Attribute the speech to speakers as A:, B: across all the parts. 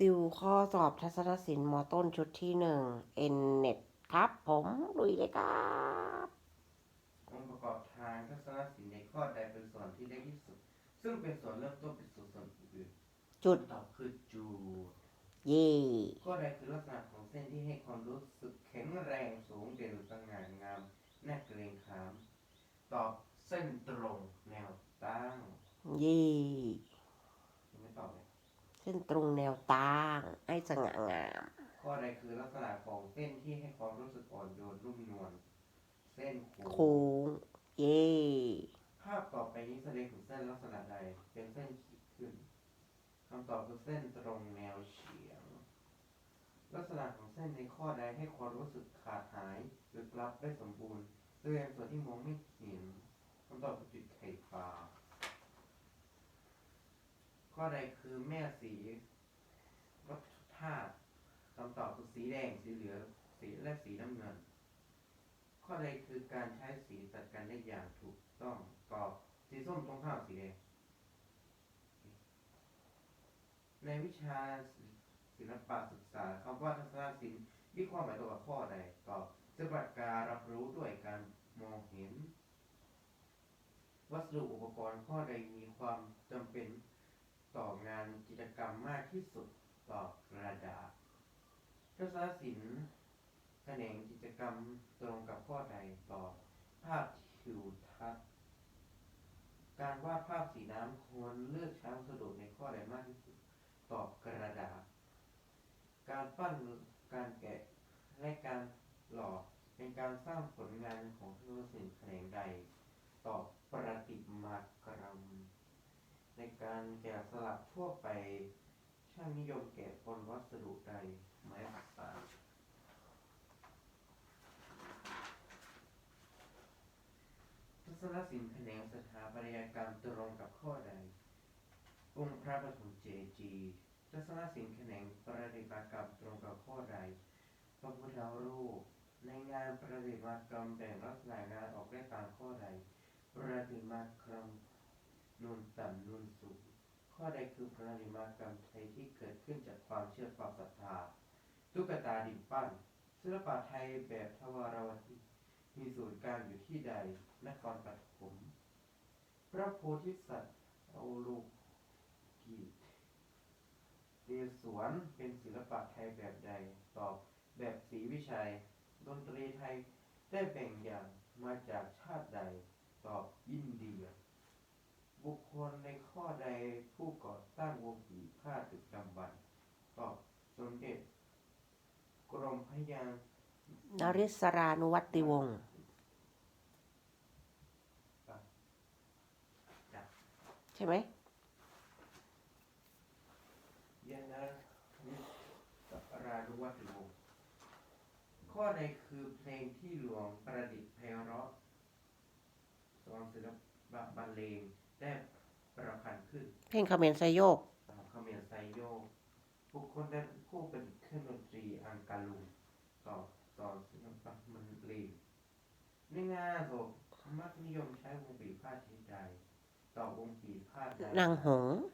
A: ติวข้อสอบทัศนศิลป์มต้นชุดที่หนึ่ง N net ครับ ผมลุยเลยครับ
B: องค์ประกอบทางทัศนศิลป์ในข้อใดเป็นส่วนที่เล็กที่สุด ซึ่งเป็นส่วนเริ่มต้นเป็นส่วนส่วนอื่น
A: จุด
B: คำตอบคือจูด
A: เย่
B: ข้อใดคือลักษณะของเส้นที่ให้ความรู้สึกแข็งแรงสูงเด่นสง่างามน่าเกรงขาม ตอบเส้นตรงแนวตั้ง
A: เย่
B: ยังไม่ตอบเลย
A: เส้นตรงแนวตั้งให้สง่างาม
B: ข้อใดคือลักษณะของเส้นที่ให้ความรู้สึกอ่อนโยนนุ่มนวลเส้นโค้
A: โค้
B: ง
A: งเย่
B: ภาพต่อไปนี้แสดงถึงเส้นลักษณะใดเป็นเส้นขีดขึ้นคำตอบคือเส้นตรงแนวเฉียง ลักษณะของเส้นในข้อใดให้ความรู้สึกขาดหายลึกลับได้สมบูรณ์แสดงส่วนที่มองไม่เห็นคำตอบคือจุดไข่ปลา ข้อใดคือแม่สีวัตถุธาตุคำตอบคือสีแดง สีเหลือง สีและสีน้ำเงิน ข้อใดคือการใช้สีตัดกันได้อย่างถูกต้องตอบสีส้มตรงข้ามสีแดง ในวิชาศิลปะศึกษาคำว่าทัศนศิลป์มีความหมายตัวข้อใดตอบศิลปะการรับรู้ด้วยการมองเห็น วัสดุอุปกรณ์ข้อใดมีความจำเป็น ต่องานจิตรกรรมมากที่สุดตอบกระดาษทัศนศิลป์แขนงกิจกรรมตรงกับข้อใดตอบภาพทิวทัศน์การวาดภาพสีน้ำควรเลือกใช้วัสดุในข้อใดมากที่สุดตอบกระดาษ การปั้นการแกะและการหล่อเป็นการสร้างผลงานของทัศนศิลป์แขนงใดตอบประติมากรรม ในการแกะสลักทั่วไปช่างนิยมแกะบนวัสดุใดไม้อักษรทัศนศิลป์แขนงสถาปัตยกรรมตรงกับข้อใด องค์พระปฐมเจดีย์ทัศนศิลป์แขนงประติมากรรมตรงกับข้อใดพระพุทธรูปในงานประติมากรรมแบ่งลักษณะงานออกได้ตามข้อใดประติมากรรม นูนต่ำนูนสูงข้อใดคือประติมากรรมไทยที่เกิดขึ้นจากความเชื่อความศรัทธาตุ๊กตาดินปั้นศิลปะไทยแบบทวารวดีมีศูนย์กลางอยู่ที่ใดนครปฐมพระโพธิสัตว์เอาลูกกีดเรสวนเป็นศิลปะไทยแบบใดตอบแบบศรีวิชัย ดนตรีไทยได้แบ่งอย่างมาจากชาติใดตอบอินเดีย บุคคลในข้อใดผู้ก่อตั้งวงปีผ้าตึกดำบรรพ์ตอบสมเด็จ กรมพระยาน
A: ริศรานุวัติวงศ์
B: จ้ะ
A: ใช่ไหม
B: ยานานิสรานุวัติวงศ์ข้อใดคือเพลงที่หลวงประดิษฐ์ไพเราะสองศิลปะบรรเลง ได้ประพันธ์ขึ้น
A: เพลงเขมรไซโยก
B: ตามเขมรไซโยกบุคคลใดเป็นผู้เป็นเครื่องดนตรีอังกาลุงต่อสอนศิลปะบรรเลงในงานศพมักนิยมใช้วงปีพาดที่ใดต่อวงปีพาดใด
A: นางหงส์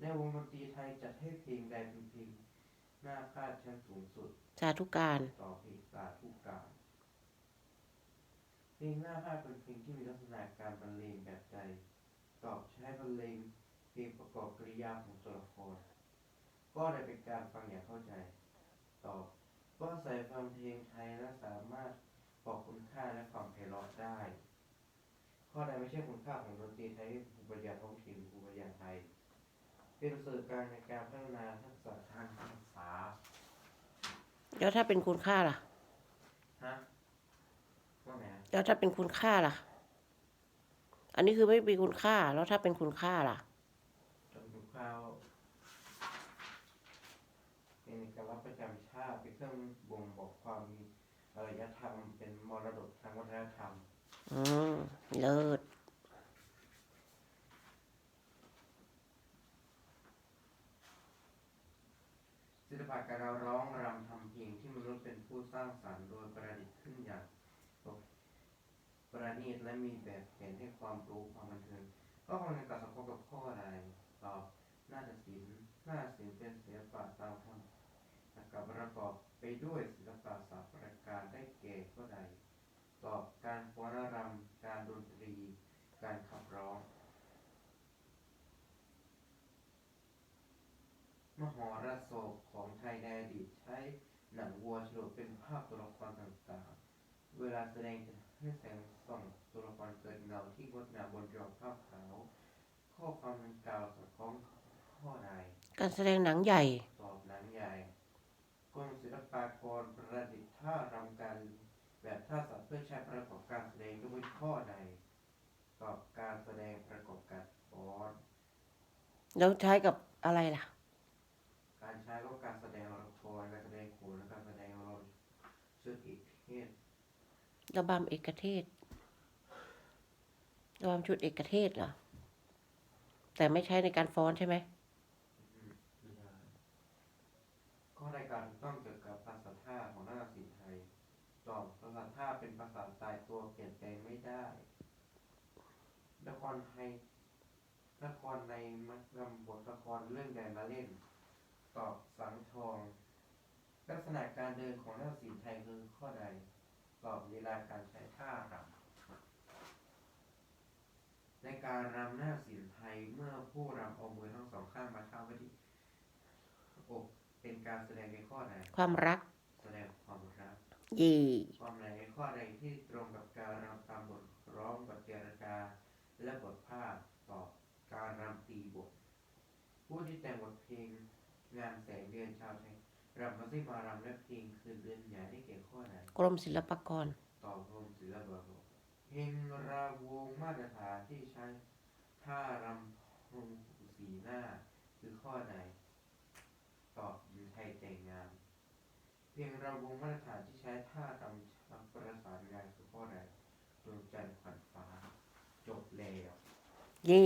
B: ในวงดนตรีไทยจัดให้เพลงใดเป็นเพลงหน้าคาดชั้นสูงสุด
A: สาธุการ
B: ต่อเพลงสาธุการเพลงหน้าคาดเป็นเพลงที่มีลักษณะการบรรเลงแบบใด ตอบใช้บรรเลงเพลงประกอบกริยาของตัวละคร ก็ได้เป็นการฟังอย่างเข้าใจ ตอบก็ใส่ฟังเพลงไทยและสามารถบอกคุณค่าและความไพเราะได้ ข้อใดไม่ใช่คุณค่าของดนตรีไทยคือภูมิปัญญาท้องถิ่นภูมิปัญญาไทย เป็นสื่อกลางในการพัฒนาทักษะทางภาษา
A: แล้วถ้าเป็นคุณค่าล่ะ
B: ฮะว่าไงฮะ
A: แล้วถ้าเป็นคุณค่าล่ะ อันนี้คือไม่มีคุณค่าแล้วถ้าเป็นคุณค่าล่ะ
B: จำดูข้าวเป็นเอกลักษณ์ประจำชาติเป็นเครื่องบ่งบอกความมีอารยธรรมเป็นมรดกทางวัฒนธรรม
A: อืมเลิศ
B: ศิลปะการร้องรำทำเพลงที่มนุษย์เป็นผู้สร้างสรรค์โดยประดิษฐ์ขึ้นอย่าง ประณีตและมีแบบแผนให้ความรู้ความบันเทิงก็คงในการสังคมกับข้อใดตอบน่าฏศิลป์นาศิลป์เป็นศิลปะตามธรรมกับประกอบไปด้วยศิลปะสามประการได้แก่ข้อใดตอบการฟ้อนรำการดนตรี การขับร้อง มหรสพของไทยในอดีตใช้หนังวัวฉลุเป็นภาพตัวละครต่างๆ เวลาแสดงจะให้แสง ส่องตัวละครเกิดเงาที่งดงามบนจอภาพขาว ข้อความดังกล่าวสอดคล้องข้อใด
A: การแสดงหนังใหญ่
B: ตอบหนังใหญ่กรมศิลปากรประดิษฐ์ท่ารำการแบบท่าสัตว์เพื่อใช้ประกอบการแสดงด้วยข้อใดตอบการแสดงประกอบการฟ้อน
A: แล้วใช้กับอะไรล่ะ
B: การใช้ก็การแสดงละครการแสดงโขนและการแสดงรำชุดอีกเทศ
A: ระบำเอกเทศ ระบำชุดเอกเทศเหรอ แต่ไม่ใช้ในการฟ้อนใช่ไหม
B: ข้อรายการต้องเกี่ยวกับภาษาท่าของนาฏศิลป์ไทยตอบภาษาท่าเป็นภาษาตายตัวเปลี่ยนแปลงไม่ได้ละครไทยละครในมักรำบทละครเรื่องใดมาเล่น ตอบสังทอง ลักษณะการเดินของนาฏศิลป์ไทยคือข้อใดตอบลีลาการใช้ท่ารำ ในการรำนาฏศิลป์ไทยเมื่อผู้รำเอามือทั้งสองข้างมาเท้าไว้ที่อกเป็นการแสดงในข้อใด
A: ความรัก
B: แสดงความรัก
A: เย่
B: ความในข้อใดที่ตรงกับการรำตามบทร้องบทเจรจาและบทภาคตอบการรำตีบท ผู้ที่แต่งบทเพลงงานแสงเดือนชาวไทยรำมาซิมารำและเพลงคืนเดือนหยาได้แก่ข้อใด
A: กรมศิลปากร
B: ตอบรวมศิลปะ เพลงราวงมาตรฐานที่ใช้ท่ารำพงสีหน้า คือข้อไหน ตอบหญิงไทยแต่งงานเพลงระวงมาตรฐานที่ใช้ท่ารำชักประสานงานคือข้อไหนดวงจันทร์ขวัญฟ้า จบแล้ว
A: เย่